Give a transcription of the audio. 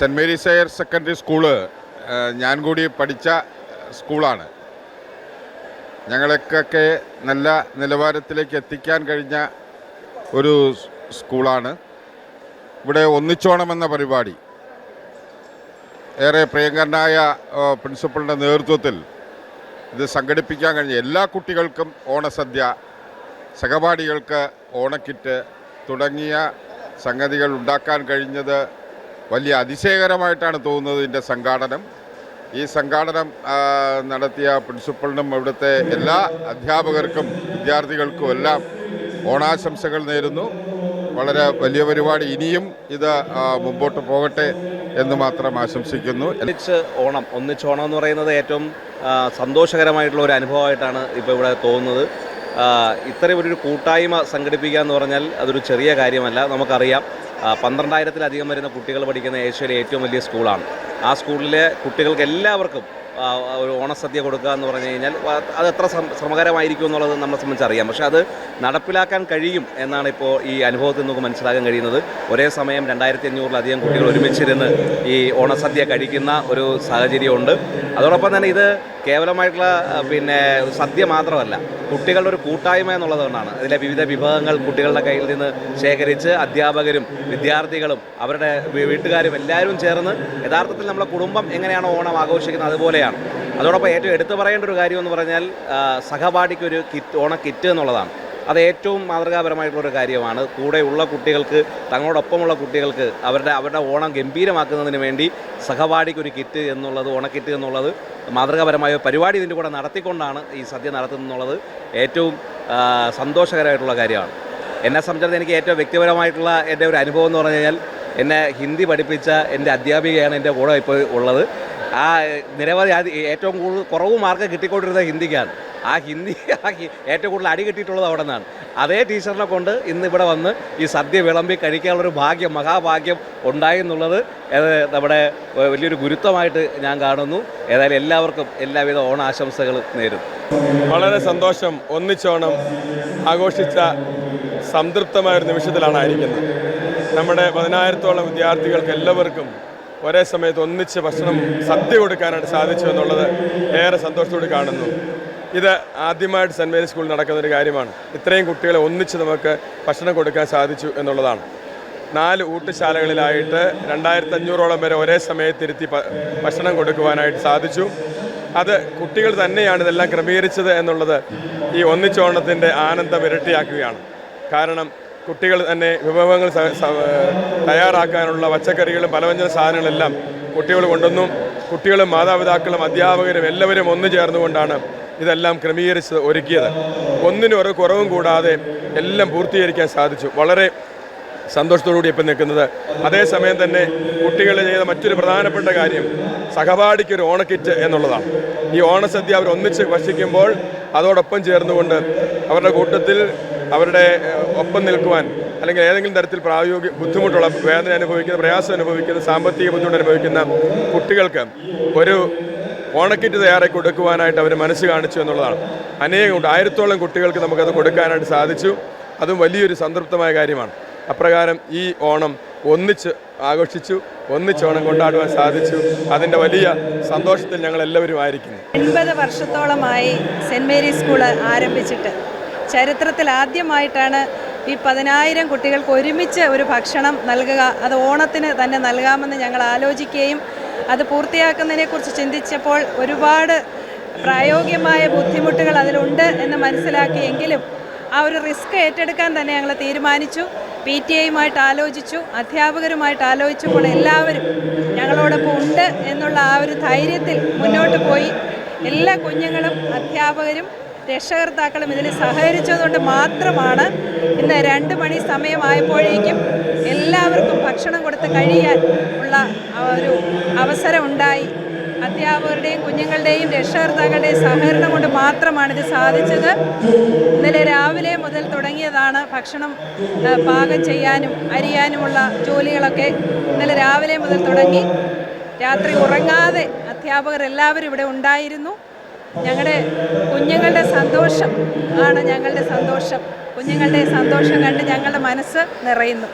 Saint Mary's higher secondary school ഞാൻ കൂടി പഠിച്ച സ്കൂളാണ്. ഞങ്ങൾക്കൊക്കെ നല്ല നിലവാരത്തിലേക്ക് എത്തിക്കാൻ കഴിഞ്ഞ ഒരു സ്കൂളാണ്. ഇവിടെ ഒന്നിച്ചോണമെന്ന പരിപാടി. ഏറെ പ്രിയങ്കരനായ പ്രിൻസിപ്പളിന്റെ നേതൃത്വത്തിൽ ഇത് സംഘടിപ്പിക്കാൻ കഴിഞ്ഞ എല്ലാ കുട്ടികൾക്കും ഓണസദ്യ സഹപാഠികൾക്ക് ഓണക്കിറ്റ് തുടങ്ങിയ സംഗതികൾ ഉണ്ടാക്കാൻ കഴിഞ്ഞത് വലിയ അതിശയകരമായിട്ടാണ് തോന്നുന്നത് ഇതിന്റെ സംഘാടനം. ഈ സംഘാടനം നടത്തിയ പ്രിൻസിപ്പളിനും ഇവിടുത്തെ എല്ലാ അധ്യാപകർക്കും വിദ്യാർത്ഥികൾക്കും എല്ലാം ഓണാശംസകൾ നേരുന്നു. വളരെ വലിയ പരിപാടി ഇനിയും ഇത് മുമ്പോട്ട് പോകട്ടെ എന്ന് മാത്രം ആശംസിക്കുന്നു. ഒന്നിച്ച് ഓണം ഒന്നിച്ച് ഓണം എന്ന് പറയുന്നത് ഏറ്റവും സന്തോഷകരമായിട്ടുള്ള ഒരു അനുഭവമായിട്ടാണ് ഇപ്പോൾ ഇവിടെ തോന്നുന്നത്. ഇത്രയും ഒരു കൂട്ടായ്മ സംഘടിപ്പിക്കുക എന്ന് പറഞ്ഞാൽ അതൊരു ചെറിയ കാര്യമല്ല. നമുക്കറിയാം. പന്ത്രണ്ടായിരത്തിലധികം വരുന്ന കുട്ടികൾ പഠിക്കുന്ന ഏഷ്യയിലെ ഏറ്റവും വലിയ സ്കൂളാണ്. ആ സ്കൂളിലെ കുട്ടികൾക്ക് എല്ലാവർക്കും ഒരു ഓണസദ്യ കൊടുക്കുക എന്ന് പറഞ്ഞു കഴിഞ്ഞാൽ അത് എത്ര ശ്രമകരമായിരിക്കും എന്നുള്ളത് നമ്മളെ സംബന്ധിച്ച് അറിയാം. പക്ഷേ അത് നടപ്പിലാക്കാൻ കഴിയും എന്നാണ് ഇപ്പോൾ ഈ അനുഭവത്തിൽ നമുക്ക് മനസ്സിലാക്കാൻ കഴിയുന്നത്. ഒരേ സമയം രണ്ടായിരത്തി അഞ്ഞൂറിലധികം കുട്ടികൾ ഒരുമിച്ചിരുന്ന് ഈ ഓണസദ്യ കഴിക്കുന്ന ഒരു സാഹചര്യമുണ്ട്. അതോടൊപ്പം തന്നെ ഇത് കേവലമായിട്ടുള്ള പിന്നെ സദ്യ മാത്രമല്ല കുട്ടികളുടെ ഒരു കൂട്ടായ്മ എന്നുള്ളത് കൊണ്ടാണ് അതിലെ വിവിധ വിഭവങ്ങൾ കുട്ടികളുടെ കയ്യിൽ നിന്ന് ശേഖരിച്ച് അധ്യാപകരും വിദ്യാർത്ഥികളും അവരുടെ വീട്ടുകാരും എല്ലാവരും ചേർന്ന് യഥാർത്ഥത്തിൽ നമ്മുടെ കുടുംബം എങ്ങനെയാണ് ഓണം ആഘോഷിക്കുന്നത് അതുപോലെയാണ്. അതോടൊപ്പം ഏറ്റവും എടുത്തു പറയേണ്ട ഒരു കാര്യം എന്ന് പറഞ്ഞാൽ സഹപാഠിക്കൊരു കിറ്റ് ഓണ കിറ്റ് എന്നുള്ളതാണ്. അത് ഏറ്റവും മാതൃകാപരമായിട്ടുള്ള ഒരു കാര്യമാണ്. കൂടെയുള്ള കുട്ടികൾക്ക് തങ്ങളോടൊപ്പമുള്ള കുട്ടികൾക്ക് അവരുടെ അവരുടെ ഓണം ഗംഭീരമാക്കുന്നതിന് വേണ്ടി സഹപാഠിക്കൊരു കിറ്റ് എന്നുള്ളത് ഓണക്കിറ്റ് എന്നുള്ളത് മാതൃകാപരമായ പരിപാടി ഇതിന്റെ കൂടെ നടത്തിക്കൊണ്ടാണ് ഈ സദ്യ നടത്തുന്നുള്ളത്. ഏറ്റവും സന്തോഷകരമായിട്ടുള്ള കാര്യമാണ്. എന്നെ സംബന്ധിച്ചിടത്തോളം എനിക്ക് ഏറ്റവും വ്യക്തിപരമായിട്ടുള്ള എന്റെ ഒരു അനുഭവം എന്ന് പറഞ്ഞു കഴിഞ്ഞാൽ എന്നെ ഹിന്ദി പഠിപ്പിച്ച എന്റെ അധ്യാപികയാണ് എന്റെ കൂടെ ഇപ്പോൾ ഉള്ളത്. ആ നിരവധി ഏറ്റവും കൂടുതൽ കുറവ് മാർക്ക് കിട്ടിക്കൊണ്ടിരുന്നത് ഹിന്ദിക്കാണ്. ആ ഹിന്ദി ഏറ്റവും കൂടുതൽ അടി കിട്ടിയിട്ടുള്ളത് അവിടെ നിന്നാണ്. അതേ ടീച്ചറിനെ കൊണ്ട് ഇന്ന് ഇവിടെ വന്ന് ഈ സദ്യ വിളമ്പി കഴിക്കാനുള്ളൊരു ഭാഗ്യം മഹാഭാഗ്യം ഉണ്ടായി എന്നുള്ളത് നമ്മുടെ വലിയൊരു ഗുരുത്വമായിട്ട് ഞാൻ കാണുന്നു. ഏതായാലും എല്ലാവർക്കും എല്ലാവിധ ഓണാശംസകളും നേരും വളരെ സന്തോഷം. ഒന്നിച്ചോണം ആഘോഷിച്ച സംതൃപ്തമായ ഒരു നിമിഷത്തിലാണ് ആയിരിക്കുന്നത്. നമ്മുടെ പതിനായിരത്തോളം വിദ്യാർത്ഥികൾക്ക് എല്ലാവർക്കും ഒരേ സമയത്ത് ഒന്നിച്ച് ഭക്ഷണം സദ്യ കൊടുക്കാനായിട്ട് സാധിച്ചു എന്നുള്ളത് ഏറെ സന്തോഷത്തോട് കാണുന്നു. ഇത് ആദ്യമായിട്ട് സെന്റ് മേരീസ് സ്കൂളിൽ നടക്കുന്ന ഒരു കാര്യമാണ്. ഇത്രയും കുട്ടികളെ ഒന്നിച്ച് നമുക്ക് ഭക്ഷണം കൊടുക്കാൻ സാധിച്ചു എന്നുള്ളതാണ്. നാല് ഊട്ടുശാലകളിലായിട്ട് രണ്ടായിരത്തി അഞ്ഞൂറോളം വരെ ഒരേ സമയത്തിരുത്തി ഭക്ഷണം കൊടുക്കുവാനായിട്ട് സാധിച്ചു. അത് കുട്ടികൾ തന്നെയാണ് ഇതെല്ലാം ക്രമീകരിച്ചത് എന്നുള്ളത് ഈ ഒന്നിച്ചോണത്തിന്റെ ആനന്ദം ഇരട്ടിയാക്കുകയാണ്. കാരണം കുട്ടികൾ തന്നെ വിഭവങ്ങൾ തയ്യാറാക്കാനുള്ള പച്ചക്കറികളും പലവ്യഞ്ജന സാധനങ്ങളെല്ലാം കുട്ടികൾ കൊണ്ടുവന്നു. കുട്ടികളും മാതാപിതാക്കളും അധ്യാപകരും എല്ലാവരും ഒന്നു ചേർന്നുകൊണ്ടാണ് ഇതെല്ലാം ക്രമീകരിച്ചത് ഒരുക്കിയത്. ഒന്നിനും ഒരു കുറവും കൂടാതെ എല്ലാം പൂർത്തീകരിക്കാൻ സാധിച്ചു. വളരെ സന്തോഷത്തോടുകൂടി ഇപ്പം നിൽക്കുന്നത്. അതേസമയം തന്നെ കുട്ടികൾ ചെയ്ത മറ്റൊരു പ്രധാനപ്പെട്ട കാര്യം സഹപാഠിക്ക് ഒരു ഓണക്കിറ്റ് എന്നുള്ളതാണ്. ഈ ഓണസദ്യ അവർ ഒന്നിച്ച് ഭക്ഷിക്കുമ്പോൾ അതോടൊപ്പം ചേർന്നുകൊണ്ട് അവരുടെ കൂട്ടത്തിൽ അവരുടെ ഒപ്പം നിൽക്കുവാൻ അല്ലെങ്കിൽ ഏതെങ്കിലും തരത്തിൽ പ്രായോഗിക ബുദ്ധിമുട്ടുള്ള വേദന അനുഭവിക്കുന്ന പ്രയാസം അനുഭവിക്കുന്ന സാമ്പത്തിക ബുദ്ധിമുട്ട് അനുഭവിക്കുന്ന കുട്ടികൾക്ക് ഒരു ഓണക്കിറ്റ് തയ്യാറാക്കി കൊടുക്കുവാനായിട്ട് അവർ മനസ്സ് കാണിച്ചു എന്നുള്ളതാണ്. അനേകം ആയിരത്തോളം കുട്ടികൾക്ക് നമുക്കത് കൊടുക്കാനായിട്ട് സാധിച്ചു. അതും വലിയൊരു സംതൃപ്തമായ കാര്യമാണ്. അപ്രകാരം ഈ ഓണം ഒന്നിച്ച് ആഘോഷിച്ചു ഒന്നിച്ച് ഓണം കൊണ്ടാടുവാൻ സാധിച്ചു. അതിന്റെ വലിയ സന്തോഷത്തിൽ ഞങ്ങൾ എല്ലാവരും ആയിരിക്കുന്നു. എൺപത് വർഷത്തോളമായി സെന്റ് മേരി സ്കൂൾ ആരംഭിച്ചിട്ട് ചരിത്രത്തിൽ ആദ്യമായിട്ടാണ് ഈ പതിനായിരം കുട്ടികൾക്ക് ഒരുമിച്ച് ഒരു ഭക്ഷണം നൽകുക അത് ഓണത്തിന് തന്നെ നൽകാമെന്ന് ഞങ്ങൾ ആലോചിക്കുകയും അത് പൂർത്തിയാക്കുന്നതിനെക്കുറിച്ച് ചിന്തിച്ചപ്പോൾ ഒരുപാട് പ്രായോഗികമായ ബുദ്ധിമുട്ടുകൾ അതിലുണ്ട് എന്ന് മനസ്സിലാക്കിയെങ്കിലും ആ ഒരു റിസ്ക് ഏറ്റെടുക്കാൻ തന്നെ ഞങ്ങൾ തീരുമാനിച്ചു. പി ടി ഐയുമായിട്ട് ആലോചിച്ചു. അധ്യാപകരുമായിട്ട് ആലോചിച്ചപ്പോൾ എല്ലാവരും ഞങ്ങളോടൊപ്പം ഉണ്ട് എന്നുള്ള ആ ഒരു ധൈര്യത്തിൽ മുന്നോട്ട് പോയി. എല്ലാ കുഞ്ഞുങ്ങളും അധ്യാപകരും രക്ഷകർത്താക്കളും ഇതിൽ സഹകരിച്ചതുകൊണ്ട് മാത്രമാണ് ഇന്ന് രണ്ട് മണി സമയമായപ്പോഴേക്കും എല്ലാവർക്കും ഭക്ഷണം കൊടുത്ത് കഴിയാൻ ഉള്ള ഒരു അവസരമുണ്ടായി. അധ്യാപകരുടെയും കുഞ്ഞുങ്ങളുടെയും രക്ഷകർത്താക്കളുടെയും സഹകരണം കൊണ്ട് മാത്രമാണ് ഇത് സാധിച്ചത്. ഇന്നലെ രാവിലെ മുതൽ തുടങ്ങിയതാണ് ഭക്ഷണം പാകം ചെയ്യാനും അരിയാനുമുള്ള ജോലികളൊക്കെ ഇന്നലെ രാവിലെ മുതൽ തുടങ്ങി. രാത്രി ഉറങ്ങാതെ അധ്യാപകർ എല്ലാവരും ഇവിടെ ഉണ്ടായിരുന്നു. ഞങ്ങളുടെ കുഞ്ഞുങ്ങളുടെ സന്തോഷം ആണ് ഞങ്ങളുടെ സന്തോഷം. കുഞ്ഞുങ്ങളുടെ സന്തോഷം കണ്ട് ഞങ്ങളുടെ മനസ്സ് നിറയുന്നു.